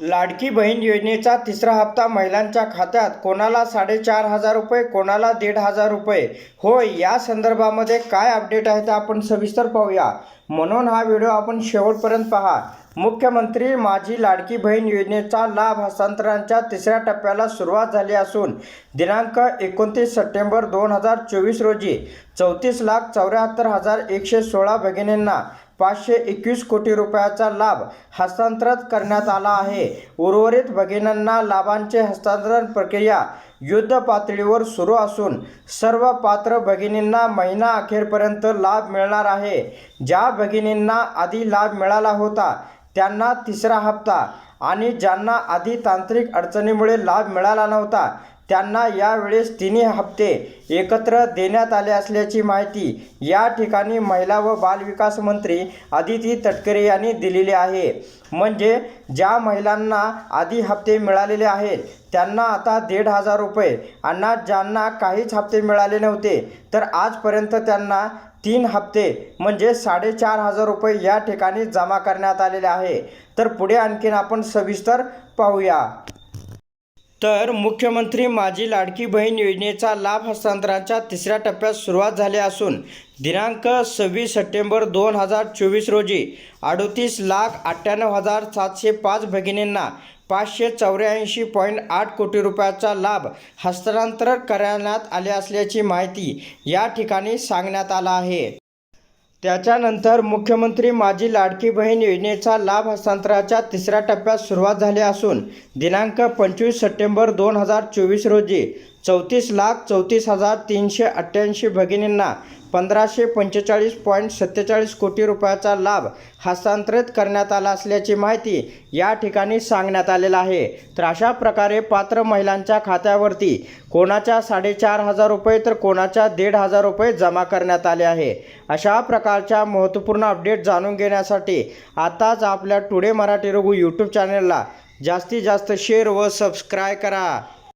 लाडकी बहीण योजनेचा तिसरा हप्ता महिलांच्या खात्यात कोणाला साडेचार हजार रुपये कोणाला दीड हजार रुपये? होय या संदर्भामध्ये काय अपडेट आहे ते आपण सविस्तर पाहूया. म्हणून हा व्हिडिओ आपण शेवटपर्यंत पहा. मुख्यमंत्री माझी लाडकी बहीण योजनेचा लाभ हस्तांतरणाच्या तिसऱ्या टप्प्याला सुरुवात झाली असून दिनांक एकोणतीस सप्टेंबर दोन हजार चोवीस रोजी चौतीस लाख चौऱ्याहत्तर हजार एकशे सोळा भगिनींना पाचशे एकवीस कोटी रुपयाचा लाभ हस्तांतरित करण्यात आला आहे. उर्वरित भगिनींना लाभांचे हस्तांतरण प्रक्रिया युद्ध पातळीवर सुरू असून सर्व पात्र भगिनींना महिना अखेरपर्यंत लाभ मिळणार आहे. ज्या भगिनींना आधी लाभ मिळाला होता त्यांना तिसरा हप्ता आणि ज्यांना आधी तांत्रिक अडचणीमुळे लाभ मिळाला नव्हता त्यांना यावेळेस तिन्ही हप्ते एकत्र देण्यात आले असल्याची माहिती या ठिकाणी महिला व बालविकास मंत्री आदिती तटकरे यांनी दिलेली आहे. म्हणजे ज्या महिलांना आधी हप्ते मिळालेले आहेत त्यांना आता दीड हजार रुपये. आणि ज्यांना काहीच हप्ते मिळाले नव्हते तर आजपर्यंत त्यांना तीन हप्ते म्हणजे साडेचार हजार रुपये या ठिकाणी जमा करण्यात आलेले आहे. तर पुढे आणखीन आपण सविस्तर पाहूया. तर मुख्यमंत्री माझी लाडकी बहीण योजनेचा लाभ हस्तांतरणाच्या तिसऱ्या टप्प्यात सुरुवात झाली असून दिनांक सव्वीस सप्टेंबर दोन हजार चोवीस रोजी अडतीस लाख अठ्ठ्याण्णव हजार सातशे पाच भगिनींना पाचशे चौऱ्याऐंशी पॉईंट आठ कोटी रुपयाचा लाभ हस्तांतर करण्यात आले असल्याची माहिती या ठिकाणी सांगण्यात आला आहे. त्याच्यानंतर मुख्यमंत्री माझी लाडकी बहीण योजनेचा लाभ हस्तांतराच्या तिसऱ्या टप्प्यात सुरुवात झाली असून दिनांक पंचवीस सप्टेंबर दोन हजार चोवीस रोजी चौतीस लाख चौतीस हजार तीनशे अठ्ठ्याऐंशी भगिनींना पंधराशे पंचेचाळीस पॉईंट सत्तेचाळीस कोटी रुपयाचा लाभ हस्तांतरित करण्यात आला असल्याची माहिती या ठिकाणी सांगण्यात आलेलं आहे. तर अशा प्रकारे पात्र महिलांच्या खात्यावरती कोणाच्या साडेचार हजार रुपये तर कोणाच्या दीड हजार रुपये जमा करण्यात आले आहे. अशा प्रकारच्या महत्त्वपूर्ण अपडेट जाणून घेण्यासाठी आताच आपल्या टुडे मराठी रघु यूट्यूब चॅनलला जास्तीत जास्त शेअर व सबस्क्राय करा.